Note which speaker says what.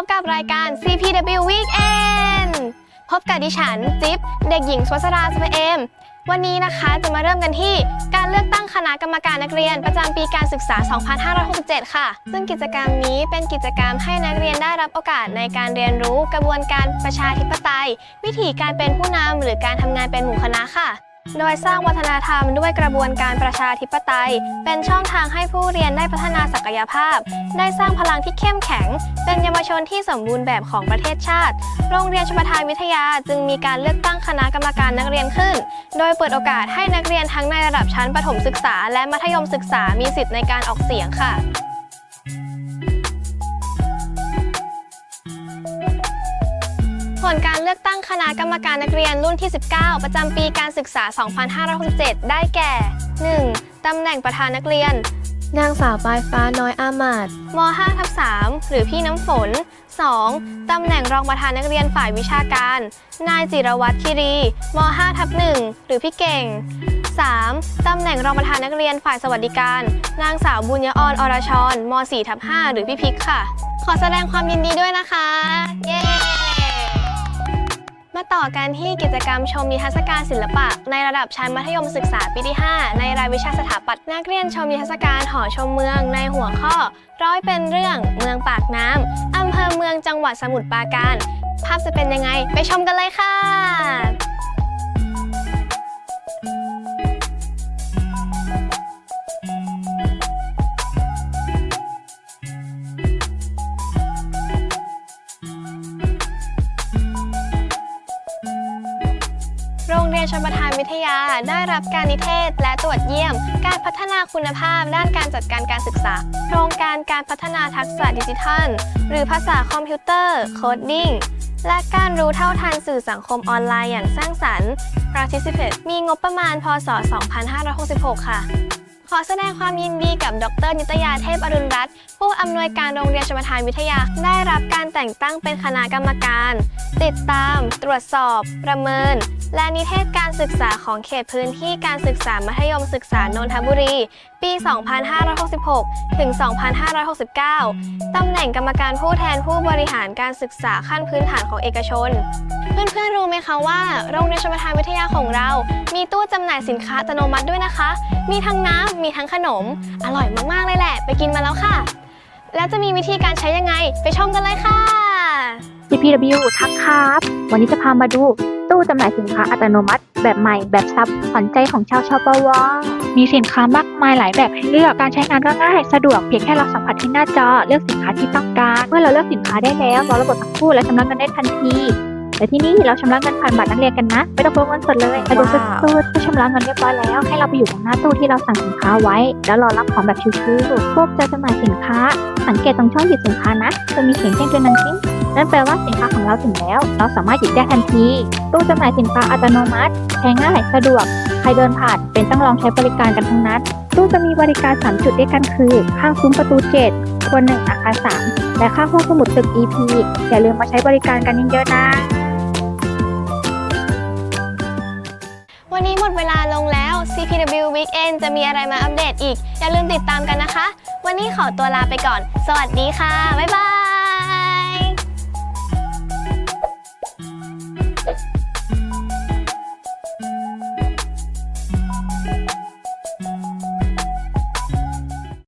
Speaker 1: บกับรายการ CPW Weekend พบกับดิฉัน จิ๊บ เด็กหญิงสวัสราสเปเอม วันนี้นะคะจะมาเริ่มกันที่การเลือกตั้งคณะกรรมการนักเรียนประจำปีการศึกษา 2567 ค่ะ ซึ่งกิจกรรมนี้เป็นกิจกรรมให้นักเรียนได้รับโอกาสในการเรียนรู้กระบวนการประชาธิปไตย วิธีการเป็นผู้นำหรือการทำงานเป็นหมู่คณะค่ะ โดยสร้างวัฒนธรรมด้วยกระบวนการประชาธิปไตย เป็นช่องทางให้ผู้เรียนได้พัฒนาศักยภาพ ได้สร้างพลังที่เข้มแข็ง เป็นเยาวชนที่สมบูรณ์แบบของประเทศชาติ โรงเรียนชมทานวิทยาจึงมีการเลือกตั้งคณะกรรมการนักเรียนขึ้น โดยเปิดโอกาสให้นักเรียนทั้งในระดับชั้นประถมศึกษา และมัธยมศึกษามีสิทธิ์ในการออกเสียงค่ะ ผลการเลือกตั้งคณะกรรมการนักเรียนรุ่นที่ 19 ประจำปีการศึกษา 2567 ได้แก่ 1. ตำแหน่งประธานนักเรียน นางสาวปลายฟ้าน้อยอามาดม5ทับ3หรือพี่น้ำฝน 2. ตำแหน่งรองประธานนักเรียนฝ่ายวิชาการ นายจิรวัตรคิรีม5ทับ1หรือพี่เก่ง 3. ตำแหน่งรองประธานนักเรียนฝ่ายสวัสดิการ นางสาวบุญยออนอรชรม4ทับ5หรือพี่พิกค่ะ ขอแสดงความยินดีด้วยนะคะ เย้มา ต่อกันที่กิจกรรมชมนิทรรศการศิลปะ ในระดับชั้นมัธยมศึกษาปีที่ 5 ในรายวิชาสถาปัตย์นักเรียนชมนิทรรศการหอชมเมืองในหัวข้อ ร้อยเป็นเรื่องเมืองปากน้ำอำเภอเมืองจังหวัดสมุทรปราการ ภาพจะเป็นยังไงไปชมกันเลยค่ะ ชนประทานวิทยาได้รับการนิเทศ และตรวจเยี่ยม การพัฒนาคุณภาพด้านการจัดการการศึกษา โครงการการพัฒนาทักษะดิจิทัล หรือภาษาคอมพิวเตอร์โคดดิ้งและการรู้เท่าทันสื่อสังคมออนไลน์อย่างสร้างสรรค์ Participate มีงบประมาณ พศ 2566 ค่ะ ขอแสดงความยินดีกับ ดร นิตยาเทพอรุณรัตน์ ผู้อำนวยการโรงเรียนชมทานวิทยา ได้รับการแต่งตั้งเป็นคณะกรรมการ ติดตาม ตรวจสอบ ประเมิน และนิเทศการศึกษาของเขตพื้นที่การศึกษามัธยมศึกษานนทบุรี ปี 2566 ถึง 2569 ตำแหน่งกรรมการผู้แทนผู้บริหารการศึกษาขั้นพื้นฐานของเอกชน เพื่อนๆ รู้ไหมคะว่า โรงเรียนชมทานวิทยาของเรา มีตู้จำหน่ายสินค้าอัตโนมัติด้วยนะคะ มีทั้งน้ำ มีทั้งขนม อร่อยมากๆ เลยแหละ ไปกินมาแล้วค่ะ แล้วจะมีวิธีการใช้ยังไง ไปชมกันเลยค่ะ
Speaker 2: CPW ทักครับ วันนี้จะพามาดูตู้จำหน่ายสินค้าอัตโนมัติ แบบใหม่แบบซับขวัญใจของชาวชปวมีสินค้ามากมายหลายแบบให้เลือกการใช้งานก็ง่ายสะดวกเพียงแค่เราสัมผัสที่หน้าจอเลือกสินค้าที่ต้องการ เมื่อเราเลือกสินค้าได้แล้วรอระบบสักครู่และชำระเงินได้ทันทีแต่ที่นี่เราชำระเงินผ่านบัตรนักเรียนกันนะ ไม่ต้องพกเงินสดเลยสะดวกสุดๆเมื่อชำระเงินเรียบร้อยแล้วให้เราไปอยู่ตรงหน้าตู้ที่เราสั่งสินค้าไว้ แล้วรอรับของแบบชิวๆพวกจะจำหน่ายสินค้า สังเกตตรงช่องหยิบสินค้านะจะมีเสียงแจ้งเตือนหนึ่งชิ้น นั่นแปลว่าสินค้าของเราถึงแล้ว เราสามารถหยิบได้ทันที ตู้จำหน่ายสินค้าอัตโนมัติใช้ง่ายสะดวก ใครเดินผ่านเป็นต้องลองใช้บริการกันทั้งนั้น ตู้จะมีบริการ 3 จุดด้วยกันคือ ข้างซุ้มประตู7ควรหนึ่งอาคาร3และข้างห้องสมุดตึก EP อย่าลืมมาใช้บริการกันเยอะๆนะ
Speaker 1: วันนี้หมดเวลาลงแล้ว CPW Weekend จะมีอะไรมาอัปเดตอีก อย่าลืมติดตามกันนะคะ วันนี้ขอตัวลาไปก่อน สวัสดีค่ะ บ๊ายบาย